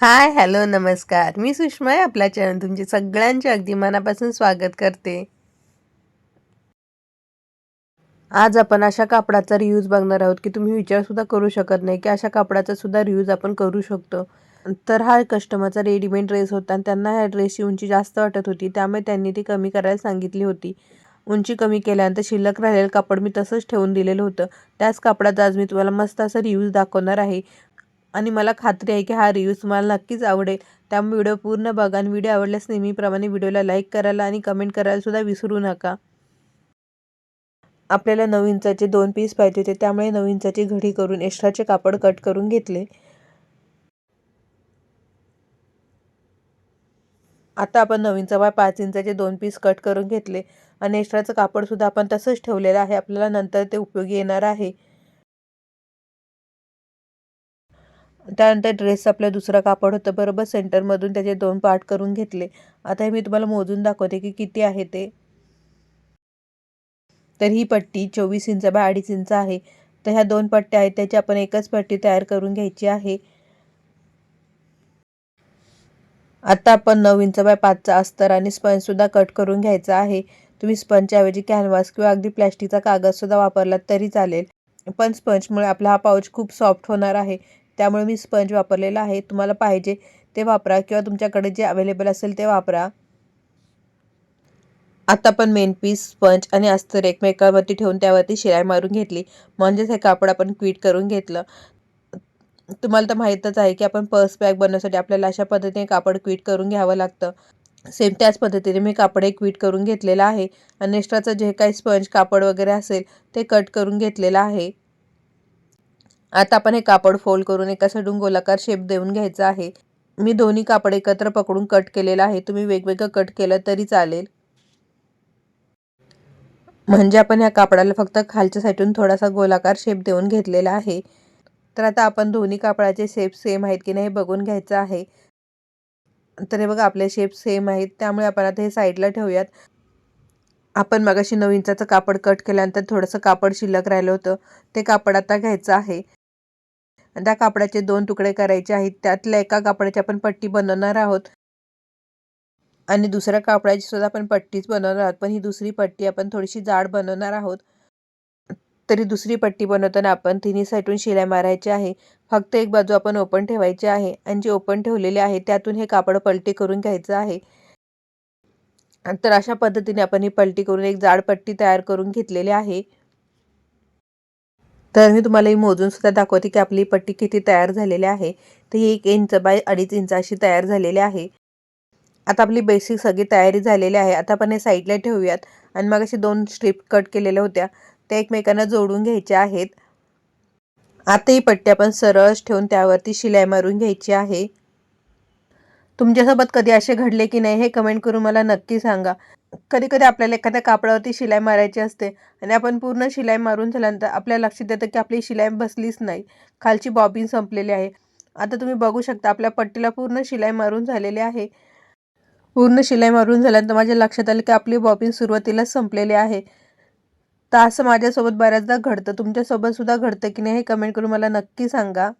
Hi hello नमस्कार. मी सुषमा आहे आपल्या चॅनल तुमचे सगळ्यांचे अगदी मनापासून स्वागत करते. आज आपण अशा कापडाचा रियूज बघणार आहोत की तुम्ही विचारसुद्धा करू शकत नाही की अशा कापडाचा सुद्धा रियूज आपण करू शकतो. तर हा कस्टमरचा रेडीमेड ड्रेस होता आणि त्यांना ह्या ड्रेसची उंची जास्त वाटत होती त्यामुळे त्यांनी ती कमी करायला सांगितली होती. उंची कमी केल्यानंतर शिल्लक राहिलेलं कापड मी तसंच ठेवून दिलेलं होतं. त्याच कापडाचा आज मी तुम्हाला मस्त असं रियूज दाखवणार आहे. आणि मला खात्री आहे की हा रिव्ह्यू तुम्हाला नक्कीच आवडेल. त्यामुळे व्हिडिओ पूर्ण बघा आणि व्हिडिओ आवडल्यास नेहमीप्रमाणे व्हिडिओला लाईक करायला आणि कमेंट करायलासुद्धा विसरू नका. आपल्याला नऊ इंचाचे दोन पीस पाहिजे होते त्यामुळे नऊ इंचाची घडी करून एक्स्ट्राचे कापड कट करून घेतले. आता आपण नऊ इंचा बाय पाच इंचाचे दोन पीस कट करून घेतले. आणि एक्स्ट्राचं कापडसुद्धा आपण तसंच ठेवलेलं आहे. आपल्याला नंतर ते उपयोगी येणार आहे. त्यानंतर ड्रेस आपलं दुसरं कापड होतं बरोबर? सेंटरमधून त्याचे दोन पार्ट करून घेतले. आता हे मी तुम्हाला मोजून दाखवते की किती आहे ते. तर ही पट्टी चोवीस इंच बाय अडीच इंच आहे. तर ह्या दोन पट्ट्या आहेत त्याची आपण एकच पट्टी तयार करून घ्यायची आहे. आता आपण नऊ इंच बाय पाचचा अस्तर आणि स्पंजसुद्धा कट करून घ्यायचा आहे. तुम्ही स्पंजच्याऐवजी कॅनव्हास किंवा अगदी प्लॅस्टिकचा कागदसुद्धा वापरलात तरी चालेल. पण स्पंजमुळे आपला हा पाऊच खूप सॉफ्ट होणार आहे. त्यामुळे मी स्पंज वापरलेला आहे. तुम्हाला पाहिजे ते वापरा किंवा तुमच्याकडे जे अवेलेबल असेल ते वापरा. आता पण मेन पीस स्पंज आणि अस्तर एकमेकावरती ठेवून त्यावरती शिलाई मारून घेतली. म्हणजेच हे कापड आपण क्वीट करून घेतलं. तुम्हाला तर माहीतच आहे की आपण पर्स बॅग बनवण्यासाठी आपल्याला अशा पद्धतीने कापड क्वीट करून घ्यावं लागतं. सेम त्याच पद्धतीने मी कापड एक क्वीट करून घेतलेलं आहे. आणि एक्स्ट्राचं जे काही स्पंज कापड वगैरे असेल ते कट करून घेतलेलं आहे. आता आपण हे कापड फोल्ड करून एका साईडून गोलाकार शेप देऊन घ्यायचा आहे. मी दोन्ही कापड एकत्र पकडून कट केलेलं आहे. तुम्ही वेगवेगळं कट केलं तरी चालेल. म्हणजे आपण ह्या कापडाला फक्त खालच्या साईडून थोडासा गोलाकार शेप देऊन घेतलेला आहे. तर आता आपण दोन्ही कापडाचे शेप सेम आहेत की नाही हे बघून घ्यायचं आहे. तर हे बघा आपले शेप सेम आहेत. त्यामुळे आपण आता हे साईडला ठेवूयात. आपण मगाशी नऊ इंचाचं कापड कट केल्यानंतर थोडंसं कापड शिल्लक राहिलं होतं. ते कापड आता घ्यायचं आहे. त्या कापडाचे दोन तुकडे करायचे आहेत. त्यातल्या एका कापडाची आपण पट्टी बनवणार आहोत. आणि दुसऱ्या कापडाची सुद्धा आपण पट्टीच बनवणार आहोत. पण ही दुसरी पट्टी आपण थोडीशी जाड बनवणार आहोत. तरी दुसरी पट्टी बनवताना आपण तिन्ही साईडून शिलाई मारायची आहे. फक्त एक बाजू आपण ओपन ठेवायची आहे. आणि जे ओपन ठेवलेले आहे त्यातून हे कापड पलटी करून घ्यायचं आहे. तर अशा पद्धतीने आपण ही पलटी करून एक जाड पट्टी तयार करून घेतलेली आहे. तर मी तुम्हाला ही मोजून सुद्धा दाखवते की आपली पट्टी किती तयार झालेली आहे. तर ही एक इंच बाय अडीच इंच अशी तयार झालेली आहे. आता आपली बेसिक सगळी तयारी झालेली आहे. आता आपण हे साईडला ठेवूयात. आणि मग अशी दोन स्ट्रीप कट केलेल्या होत्या. त्या एकमेकांना जोडून घ्यायच्या आहेत. आता ही पट्टी आपण सरळ ठेवून त्यावरती शिलाई मारून घ्यायची आहे. तुमच्यासोबत कधी असे घडले की नाही हे कमेंट करून मला नक्की सांगा. कधी कधी आपल्याला एखाद्या कापडावरती शिलाई मारायची असते आणि आपण पूर्ण शिलाई मारून झाल्यानंतर आपल्या लक्षात येतं की आपली शिलाई बसलीच नाही. खालची बॉबिन संपलेली आहे. आता तुम्ही बघू शकता आपल्या पट्टीला पूर्ण शिलाई मारून झालेली आहे. पूर्ण शिलाई मारून झाल्यानंतर माझ्या लक्षात आलं की आपली बॉबिन सुरुवातीलाच संपलेली आहे. तर असं माझ्यासोबत बऱ्याचदा घडतं. तुमच्यासोबतसुद्धा घडतं की नाही हे कमेंट करून मला नक्की सांगा.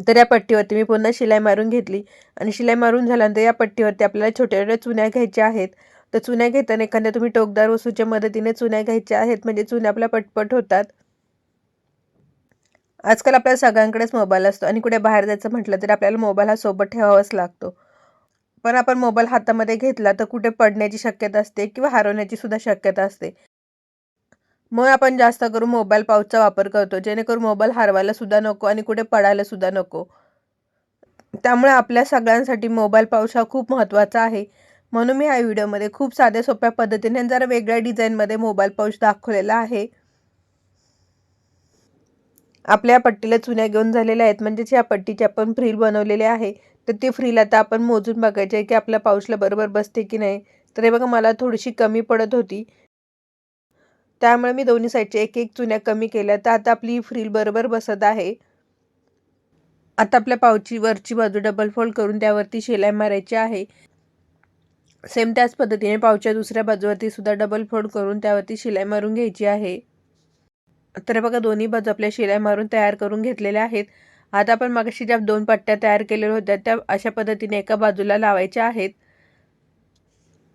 तर या पट्टीवरती मी पुन्हा शिलाई मारून घेतली. आणि शिलाई मारून झाल्यानंतर या पट्टीवरती आपल्याला छोट्या छोट्या चुन्या घ्यायच्या आहेत. तर चुन्या घेताना एखाद्या तुम्ही टोकदार वस्तूच्या मदतीने चुन्या घ्यायच्या आहेत. म्हणजे चुन्या आपल्या पटपट होतात. आजकाल आपल्या सगळ्यांकडेच मोबाईल असतो. आणि कुठे बाहेर जायचं म्हटलं तरी आपल्याला मोबाईल हा सोबत ठेवावाच लागतो. पण आपण मोबाईल हातामध्ये घेतला तर कुठे पडण्याची शक्यता असते किंवा हरवण्याची सुद्धा शक्यता असते. मग आपण जास्त करून मोबाईल पाऊचचा वापर करतो. जेणेकरून मोबाईल हरवायला सुद्धा नको आणि कुठे पडायला सुद्धा नको. त्यामुळे आपल्या सगळ्यांसाठी मोबाईल पाऊच हा खूप महत्त्वाचा आहे. म्हणून मी ह्या व्हिडिओमध्ये खूप साध्या सोप्या पद्धतीने जरा वेगळ्या डिझाईनमध्ये मोबाईल पाऊच दाखवलेला आहे. आपल्या पट्टीला चुन्या घेऊन झालेल्या आहेत. म्हणजेच या पट्टीची आपण फ्रील बनवलेली आहे. तर ती फ्रील आता आपण मोजून बघायची आहे की आपल्या पाऊचला बरोबर बसते की नाही. तर हे बघा मला थोडीशी कमी पडत होती. त्यामुळे मी दोन्ही साईडच्या एक एक चुन्या कमी केल्या. तर आता आपली फ्रील बरोबर बसत आहे. आता आपल्या पावची वरची बाजू डबल फोल्ड करून त्यावरती शिलाई मारायची आहे. सेम त्याच पद्धतीने पावच्या दुसऱ्या बाजूवरती सुद्धा डबल फोल्ड करून त्यावरती शिलाई मारून घ्यायची आहे. तर बघा दोन्ही बाजू आपल्या शिलाई मारून तयार करून घेतलेल्या आहेत. आता आपण मगाशी ज्या दोन पट्ट्या तयार केलेल्या होत्या त्या अशा पद्धतीने एका बाजूला लावायच्या आहेत.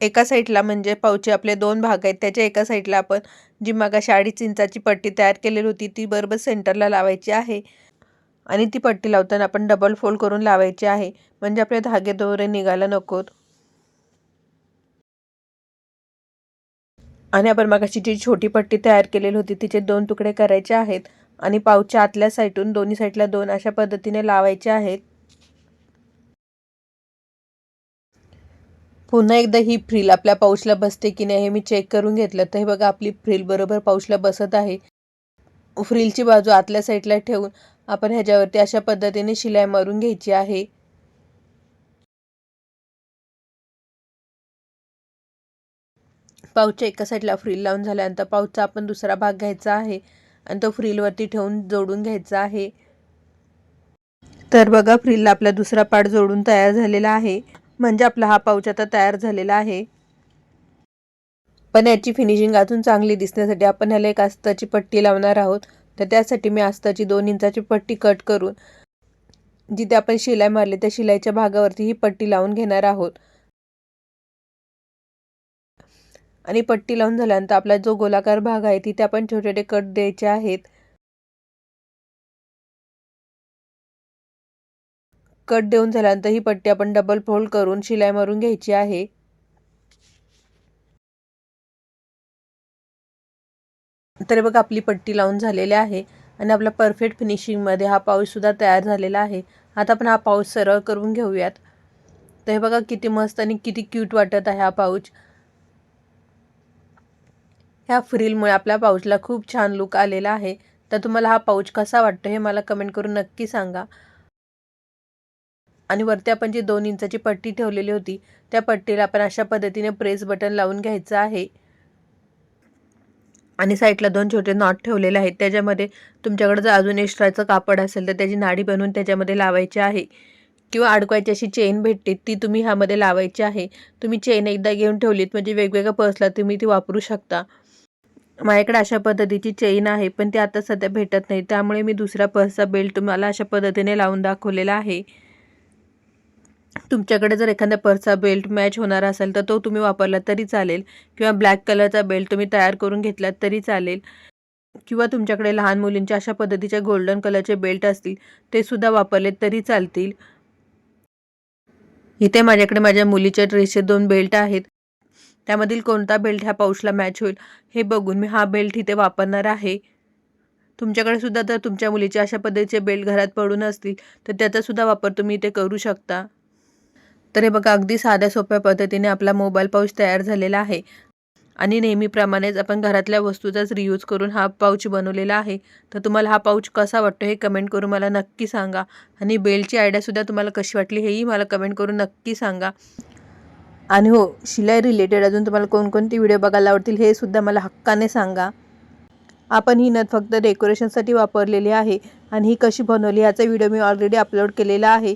एका साईडला म्हणजे पाऊचे आपले दोन भाग आहेत त्याच्या एका साईडला आपण जी मागाशी अडीच इंचाची पट्टी तयार केलेली होती ती बरोबर सेंटरला लावायची आहे. आणि ती पट्टी लावताना आपण डबल फोल्ड करून लावायची आहे. म्हणजे आपले धागे दोरे निघायला नकोत. आणि आपण मागाशी जी छोटी पट्टी तयार केलेली होती तिचे दोन तुकडे करायचे आहेत. आणि पाऊच्या आतल्या साईडून दोन्ही साईडला दोन अशा पद्धतीने लावायचे आहेत. पुन्हा एकदा ही फ्रिल आपल्या पाऊचला बसते की नाही हे मी चेक करून घेतलं. तर हे बघा आपली फ्रिल बरोबर पाऊचला बसत आहे. फ्रिलची बाजू आतल्या साईडला ठेवून आपण ह्याच्यावरती अशा पद्धतीने शिलाई मारून घ्यायची आहे. पाऊचच्या एका साईडला फ्रिल लावून झाल्यानंतर पाऊचचा आपण दुसरा भाग घ्यायचा आहे आणि तो फ्रिलवरती ठेवून जोडून घ्यायचा आहे. तर बघा फ्रिलला आपला दुसरा पार्ट जोडून तयार झालेला आहे. म्हणजे आपला हा पाऊच आता तयार झालेला आहे. पण याची फिनिशिंग अजून चांगली दिसण्यासाठी आपण ह्याला एक आस्ताची पट्टी लावणार आहोत. तर त्यासाठी मी आस्ताची दोन इंचाची पट्टी कट करून जिथे आपण शिलाई मारली त्या शिलाईच्या भागावरती ही पट्टी लावून घेणार आहोत. आणि पट्टी लावून झाल्यानंतर आपला जो गोलाकार भाग आहे तिथे आपण छोटे छोटे कट द्यायचे आहेत. कट देऊन झाल्यानंतर ही पट्टी आपण डबल फोल्ड करून शिलाई मारून घ्यायची आहे. तर बघा आपली पट्टी लावून झालेली आहे आणि आपला परफेक्ट फिनिशिंगमध्ये हा पाऊससुद्धा तयार झालेला आहे. आता आपण हा पाऊस सरळ करून घेऊयात. तर हे बघा किती मस्त आणि किती क्यूट वाटत आहे हा पाऊच. ह्या फ्रिलमुळे आपल्या पाऊचला खूप छान लुक आलेला आहे. तर तुम्हाला हा पाऊच कसा वाटतो हे मला कमेंट करून नक्की सांगा. आणि वरती आपण जी दोन इंचाची पट्टी ठेवलेली होती त्या पट्टीला आपण अशा पद्धतीने प्रेस बटन लावून घ्यायचं आहे. आणि साईडला दोन छोटे नॉट ठेवलेले आहेत. त्याच्यामध्ये तुमच्याकडे जर अजून एक्स्ट्राचं कापड असेल तर त्याची नाडी बनवून त्याच्यामध्ये लावायची आहे. किंवा अडकवायची अशी चेन भेटते ती तुम्ही ह्यामध्ये लावायची आहे. तुम्ही चेन एकदा घेऊन ठेवलीत म्हणजे वेगवेगळ्या पर्सला तुम्ही ती वापरू शकता. माझ्याकडे अशा पद्धतीची चेन आहे पण ती आता सध्या भेटत नाही. त्यामुळे मी दुसऱ्या पर्सचा बेल्ट तुम्हाला अशा पद्धतीने लावून दाखवलेला आहे. तुमच्याकडे जर एखाद्या पर्सचा बेल्ट मॅच होणार असेल तर तो तुम्ही वापरला तरी चालेल. किंवा ब्लॅक कलरचा बेल्ट तुम्ही तयार करून घेतलात तरी चालेल. किंवा तुमच्याकडे लहान मुलींच्या अशा पद्धतीच्या गोल्डन कलरचे बेल्ट असतील ते सुद्धा वापरले तरी चालतील. इथे माझ्याकडे माझ्या मुलीच्या ड्रेसचे दोन बेल्ट आहेत. त्यामधील कोणता बेल्ट ह्या पाऊसला मॅच होईल हे बघून मी हा बेल्ट इथे वापरणार आहे. तुमच्याकडे सुद्धा जर तुमच्या मुलीचे अशा पद्धतीचे बेल्ट घरात पडून असतील तर त्याचा सुद्धा वापर तुम्ही इथे करू शकता. तर हे बघा अगदी साध्या सोप्या पद्धतीने आपला मोबाईल पाऊच तयार झालेला आहे. आणि नेहमीप्रमाणेच आपण घरातल्या वस्तूचाच रियूज करून हा पाऊच बनवलेला आहे. तर तुम्हाला हा पाऊच कसा वाटतो हे कमेंट करून मला नक्की सांगा. आणि बेलची आयडियासुद्धा तुम्हाला कशी वाटली हेही मला कमेंट करून नक्की सांगा. आणि हो शिलाई रिलेटेड अजून तुम्हाला कोणकोणती व्हिडिओ बघायला आवडतील हे सुद्धा मला हक्काने सांगा. आपण ही नथ फक्त डेकोरेशनसाठी वापरलेली आहे. आणि ही कशी बनवली ह्याचा व्हिडिओ मी ऑलरेडी अपलोड केलेला आहे.